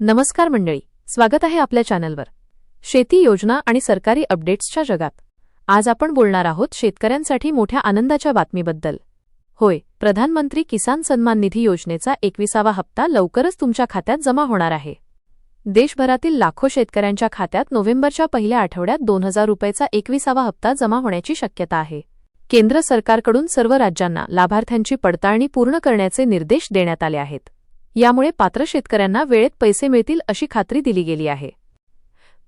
नमस्कार मंडळी स्वागत आहे आपल्या चॅनलवर. शेती योजना आणि सरकारी अपडेट्सच्या जगात. आज आपण बोलणार आहोत शेतकऱ्यांसाठी मोठ्या आनंदाच्या बातमीबद्दल. होय प्रधानमंत्री किसान सन्मान निधी योजनेचा एकविसावा हप्ता लवकरच तुमच्या खात्यात जमा होणार आहे. देशभरातील लाखो शेतकऱ्यांच्या खात्यात नोव्हेंबरच्या पहिल्या आठवड्यात दोन हजार रुपयेचा एकविसावा हप्ता जमा होण्याची शक्यता आहे. केंद्र सरकारकडून सर्व राज्यांना लाभार्थ्यांची पडताळणी पूर्ण करण्याचे निर्देश देण्यात आले आहेत. यामुळे पात्र शेतकऱ्यांना वेळेत पैसे मिळतील अशी खात्री दिली गेली आहे.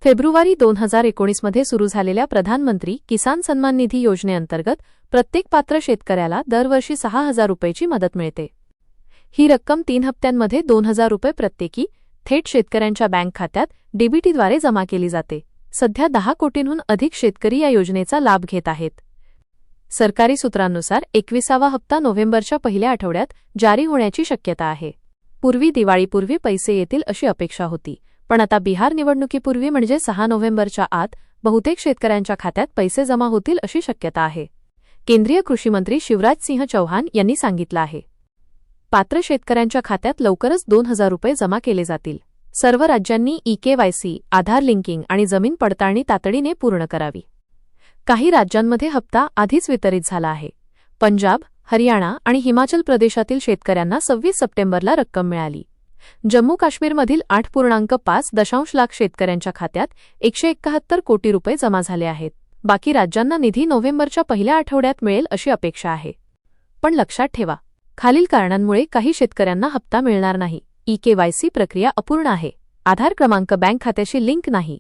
फेब्रुवारी दोन हजार एकोणीसमध्ये सुरू झालेल्या प्रधानमंत्री किसान सन्मान निधी योजनेअंतर्गत प्रत्येक पात्र शेतकऱ्याला दरवर्षी सहा हजार रुपयेची मदत मिळते. ही रक्कम तीन हप्त्यांमध्ये दोन हजार रुपये प्रत्येकी थेट शेतकऱ्यांच्या बँक खात्यात डीबीटीद्वारे जमा केली जाते. सध्या दहा कोटींहून अधिक शेतकरी या योजनेचा लाभ घेत आहेत. सरकारी सूत्रांनुसार एकविसावा हप्ता नोव्हेंबरच्या पहिल्या आठवड्यात जारी होण्याची शक्यता आहे. पूर्वी दिवाळीपूर्वी पैसे येतील अशी अपेक्षा होती. पण आता बिहार निवडणुकीपूर्वी म्हणजे सहा नोव्हेंबरच्या आत बहुतेक शेतकऱ्यांच्या खात्यात पैसे जमा होतील अशी शक्यता आहे. केंद्रीय कृषीमंत्री शिवराज सिंह चौहान यांनी सांगितलं आहे. पात्र शेतकऱ्यांच्या खात्यात लवकरच दोन हजार रुपये जमा केले जातील. सर्व राज्यांनी ई केवायसी आधार लिंकिंग आणि जमीन पडताळणी तातडीने पूर्ण करावी. काही राज्यांमध्ये हप्ता आधीच वितरित झाला आहे. पंजाब हरियाणा आणि हिमाचल प्रदेशातील शेतकऱ्यांना सव्वीस सप्टेंबरला रक्कम मिळाली. जम्मू काश्मीरमधील आठ पूर्णांक पाच दशांश लाख शेतकऱ्यांच्या खात्यात एकशे एकाहत्तर कोटी रुपये जमा झाले आहेत. बाकी राज्यांना निधी नोव्हेंबरच्या पहिल्या आठवड्यात मिळेल अशी अपेक्षा आहे. पण लक्षात ठेवा खालील कारणांमुळे काही शेतकऱ्यांना हप्ता मिळणार नाही. ई केवायसी प्रक्रिया अपूर्ण आहे. आधार क्रमांक बँक खात्याशी लिंक नाही.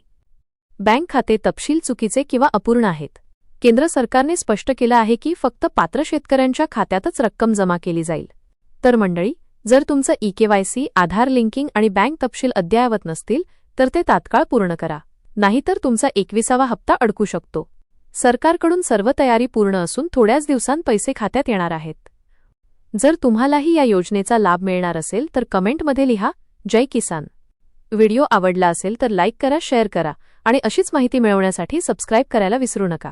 बँक खाते तपशील चुकीचे किंवा अपूर्ण आहेत. केंद्र सरकारने स्पष्ट केलं आहे की फक्त पात्र शेतकऱ्यांच्या खात्यातच रक्कम जमा केली जाईल. तर मंडळी जर तुमचं ई केवायसी आधार लिंकिंग आणि बँक तपशील अद्ययावत नसतील तर ते तात्काळ पूर्ण करा. नाहीतर तुमचा एकविसावा हप्ता अडकू शकतो. सरकारकडून सर्व तयारी पूर्ण असून थोड्याच दिवसांत पैसे खात्यात येणार आहेत. जर तुम्हालाही या योजनेचा लाभ मिळणार असेल तर कमेंटमध्ये लिहा जय किसान. व्हिडिओ आवडला असेल तर लाईक करा शेअर करा आणि अशीच माहिती मिळवण्यासाठी सबस्क्राईब करायला विसरू नका.